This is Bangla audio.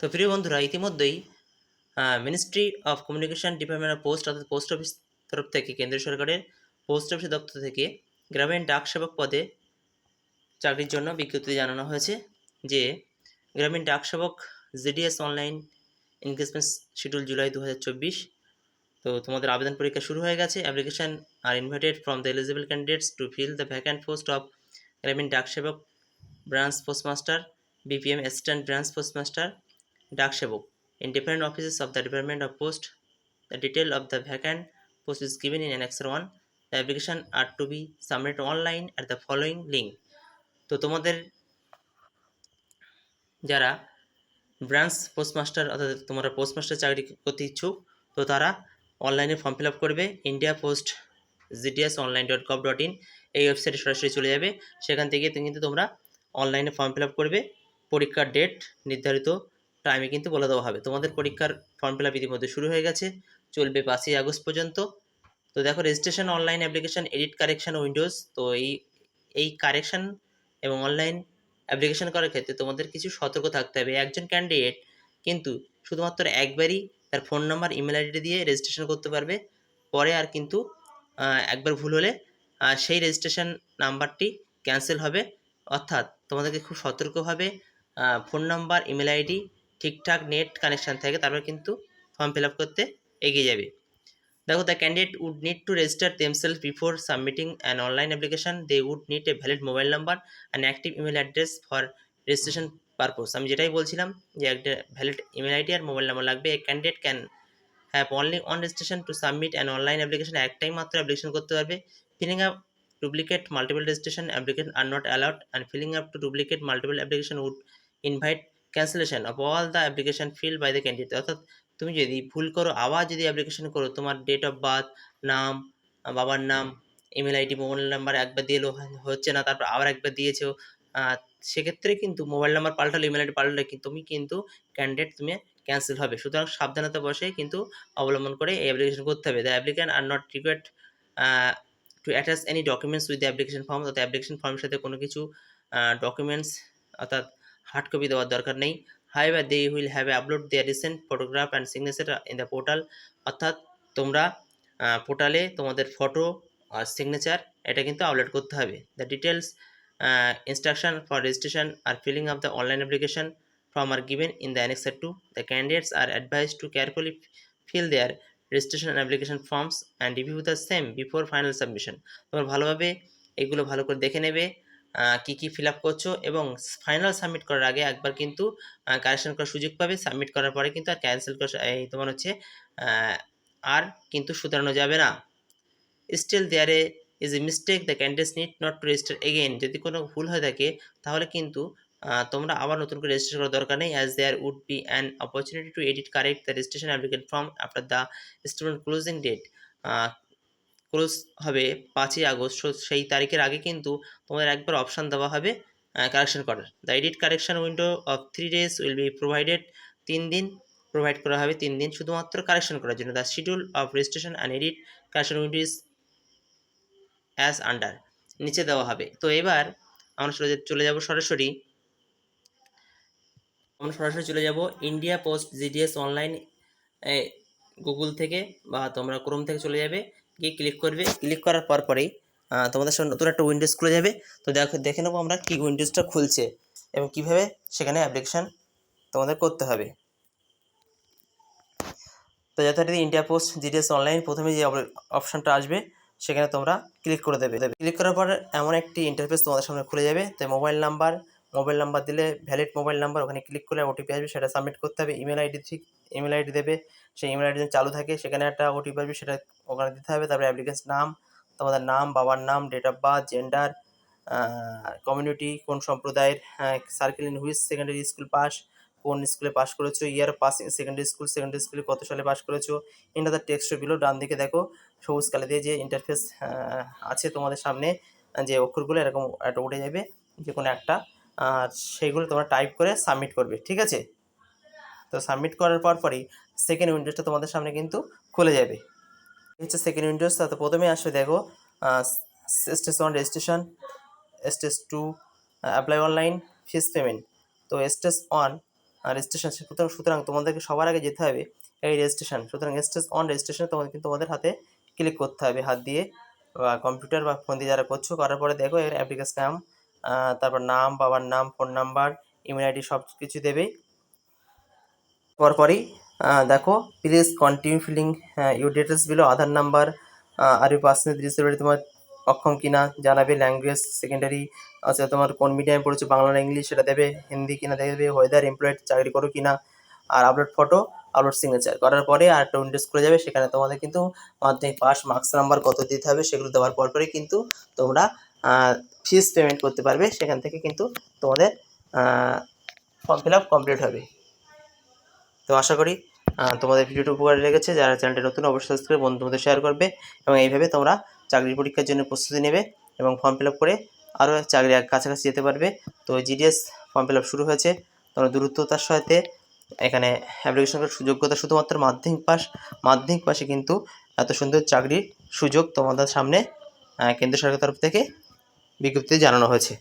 তো প্রিয় বন্ধুরা, ইতিমধ্যেই ministry of communication department of post অর্থাৎ পোস্ট অফিস তরফ থেকে, কেন্দ্রীয় সরকারের পোস্ট অফিস দপ্তর থেকে গ্রামীণ ডাক সেবক পদে চাকরির জন্য বিজ্ঞপ্তি জানানো হয়েছে যে, Gramin Dak Sevak GDS online engagement schedule July দু হাজার চব্বিশ, তো তোমাদের আবেদন পরীক্ষা শুরু হয়ে গেছে। Application are invited from the eligible candidates to fill the vacant post of Gramin Dak Sevak branch postmaster BPM assistant branch postmaster Dak Sevak in different offices of the Department of Post. The detail of the vacant post is given in Annex 1. The application are to be submitted online at the following link. তো তোমাদের যারা ব্রাঞ্চ পোস্টমাস্টার অর্থাৎ তোমরা পোস্টমাস্টার চাকরি করতে ইচ্ছুক, তো তারা অনলাইনে ফর্ম ফিল আপ করবে India post GDS online dot gov dot in এই ওয়েবসাইটে সরাসরি চলে যাবে সেখান থেকে কিন্তু তোমরা অনলাইনে ফর্ম ফিল আপ করবে পরীক্ষার ডেট নির্ধারিত টাইমে কিন্তু বলে দেওয়া হবে। তোমাদের পরীক্ষার ফর্ম ফিল আপ ইতিমধ্যে শুরু হয়ে গেছে। চলবে পাঁচই আগস্ট পর্যন্ত। তো দেখো registration online application edit correction windows তো এই এই কারেকশন এবং অনলাইন অ্যাপ্লিকেশন করার ক্ষেত্রে তোমাদের কিছু সতর্ক থাকতে হবে। একজন ক্যান্ডিডেট কিন্তু শুধুমাত্র একবারই তার ফোন নাম্বার ইমেল আইডি দিয়ে রেজিস্ট্রেশন করতে পারবে। পরে আর কিন্তু একবার ভুল হলে সেই রেজিস্ট্রেশন নাম্বারটি ক্যান্সেল হবে। অর্থাৎ তোমাদেরকে খুব সতর্কভাবে ফোন নাম্বার ইমেল আইডি ঠিকঠাক নেট কানেকশান থাকে, তারপর কিন্তু ফর্ম ফিল আপ করতে এগিয়ে যাবে। দেখো the candidate would need to register themselves before submitting an online application they would need a valid mobile number and active email address for registration purpose আমি যেটাই বলছিলাম যে একটা ভ্যালিড ইমেল আইডি আর মোবাইল নাম্বার লাগবে। A candidate can have only one registration to submit an online application একটাই মাত্র অ্যাপ্লিকেশন করতে পারবে। Filling up duplicate multiple registration application are not allowed and filling up to duplicate multiple application would invite cancellation of all the application fill by the candidate অর্থাৎ তুমি যদি ভুল করো, আবার যদি অ্যাপ্লিকেশন করো, তোমার ডেট অফ বার্থ নাম বাবার নাম ইমেল আইডি মোবাইল নাম্বার একবার দিয়ে হচ্ছে না, তারপর আবার একবার দিয়েছ সেক্ষেত্রে কিন্তু মোবাইল নাম্বার পাল্টালে ইমেল আইডি পাল্টালে, কিন্তু তুমি কিন্তু ক্যান্ডিডেট তুমি ক্যান্সেল হবে। সুতরাং সাবধানতা বসে কিন্তু অবলম্বন করে এই অ্যাপ্লিকেশন করতে হবে। The applicant are not required to attach any documents with the application form অর্থাৎ অ্যাপ্লিকেশন ফর্মের সাথে কোনো কিছু ডকুমেন্টস অর্থাৎ হার্ড কপি দেওয়ার দরকার নেই। However they will have upload their recent photograph and signature in the portal অর্থাৎ তোমরা পোর্টালে তোমাদের ফটো আর সিগনেচার এটা কিন্তু আপলোড করতে হবে। The details instruction for registration are filling of the online application form are given in the annexer 2 the candidates are advised to carefully fill their registration application forms and review the same before final submission তোমরা ভালোভাবে এগুলো ভালো করে দেখে নেবে। কী কী ফিল আপ করছ? এবং ফাইনাল সাবমিট করার আগে একবার কিন্তু কারেকশন করার সুযোগ পাবে। সাবমিট করার পরে কিন্তু আর ক্যান্সেল করা এই তোমার হচ্ছে আর কিন্তু সুতরানো যাবে না। Still there is a mistake the candidates need not to register again যদি কোনো ভুল হয়ে থাকে, তাহলে কিন্তু তোমরা আবার নতুন করে রেজিস্ট্রেশন করার দরকার নেই as there would be an opportunity to edit correct the registration applicant form after the student closing date close হবে পাঁচই আগস্ট। সেই তারিখের আগে কিন্তু তোমাদের একবার অপশান দেওয়া হবে কারেকশন করার। The edit correction window of three days will be provided তিন দিন। প্রোভাইড করা হবে তিন দিন শুধুমাত্র কারেকশন করার জন্য। The schedule of registration and edit correction window is as under নিচে দেওয়া হবে। তো এবার আমরা চলে চলে যাব সরাসরি। আমরা সরাসরি চলে যাব India post GDS online Google থেকে বা তোমরা ক্রোম থেকে চলে যাবে। গিয়ে ক্লিক করবে। ক্লিক করার পর পরেই তোমাদের সামনে নতুন একটা উইন্ডোজ খুলে যাবে। তো দেখো, দেখে নেব আমরা কী উইন্ডোজটা খুলছে এবং কীভাবে সেখানে অ্যাপ্লিকেশান তোমাদের করতে হবে। তো যথারীতি ইন্ডিয়া পোস্ট জিডিএস অনলাইন প্রথমে যে অপশানটা আসবে, সেখানে তোমরা ক্লিক করে দেবে। ক্লিক করার পর এমন একটি ইন্টারফেস তোমাদের সামনে খুলে যাবে। তো মোবাইল নাম্বার মোবাইল নাম্বার দিলে ভ্যালিড মোবাইল নাম্বার ওখানে ক্লিক করলে ওটিপি আসবে, সেটা সাবমিট করতে হবে। ইমেল আইডি ঠিক ইমেল আইডি দেবে, সেই ইমেল আইডি চালু থাকে, সেখানে একটা ওটিপি আসবে, সেটা ওখানে দিতে হবে। তারপরে অ্যাপ্লিকেন্স নাম, তোমাদের নাম, বাবার নাম date of birth gender community কোন সম্প্রদায়ের circle in which secondary school pass কোন স্কুলে পাস করেছ year passing secondary school secondary স্কুলে কত সালে পাস করেছ ইন্টার টেক্সট বিলো ডান দিকে দেখো, সবুজ কালে দিয়ে যে ইন্টারফেস আছে তোমাদের সামনে, যে অক্ষরগুলো এরকম একটা উঠে যাবে যে কোনো একটা। আর সেইগুলো তোমরা টাইপ করে সাবমিট করবে, ঠিক আছে? তো সাবমিট করার পর পরই সেকেন্ড উইন্ডোজটা তোমাদের সামনে কিন্তু খুলে যাবে। হচ্ছে সেকেন্ড উইন্ডোজ তো প্রথমে আসবে দেখো stage one registration stage two apply online fees payment তো স্টেজ ওয়ান রেজিস্ট্রেশন সুতরাং সুতরাং তোমাদেরকে সবার আগে যেতে হবে এই রেজিস্ট্রেশন সুতরাং স্টেজ অন রেজিস্ট্রেশন তোমাদের কিন্তু তোমাদের হাতে ক্লিক করতে হবে, হাত দিয়ে বা কম্পিউটার বা ফোন দিয়ে যারা করছ, করার পরে দেখো এর অ্যাপ্লিকেশন নাম তারপর নাম, বাবার নাম ফোন নাম্বার ইমেল আইডি সব কিছু দেবে। পরপরই দেখো please continue filling your details below Aadhaar number are you personal disability তোমার অক্ষম কিনা, জানাবে ল্যাঙ্গুয়েজ সেকেন্ডারি আচ্ছা তোমার কোন মিডিয়ামে পড়েছো, বাংলা না ইংলিশ, সেটা দেবে, হিন্দি কিনা দেবে ওয়েদার এমপ্লয়েড চাকরি করো কিনা, আর আপলোড ফটো আপলোড সিগনেচার করার পরে আর একটা উইন্ডোজ খুলে যাবে, সেখানে তোমাদের কিন্তু মাধ্যমিক পাস মার্কস নাম্বার কত দিতে হবে, সেগুলো দেওয়ার পর পরপরই কিন্তু তোমরা ফিস পেমেন্ট করতে পারবে, সেখান থেকে কিন্তু তোমাদের ফর্ম ফিল আপ কমপ্লিট হবে। তো আশা করি তোমাদের ভিডিওটি উপকারে লেগেছে। যারা চ্যানেলটি নতুন, অবশ্যই সাবস্ক্রাইব বন্ধুদের শেয়ার করবে এবং এইভাবে তোমরা চাকরির পরীক্ষার জন্য প্রস্তুতি নেবে এবং ফর্ম ফিল আপ করে আরও চাকরি কাছাকাছি যেতে পারবে। তো জিডিএস ফর্ম ফিল আপ শুরু হয়েছে। তোমরা দ্রুততার সাথে এখানে অ্যাপ্লিকেশন করার সুযোগ্যতা শুধুমাত্র মাধ্যমিক পাস মাধ্যমিক পাশে কিন্তু এত সুন্দর চাকরির সুযোগ তোমাদের সামনে কেন্দ্র সরকারের তরফ থেকে বিজ্ঞপ্তিতে জানানো হয়েছে।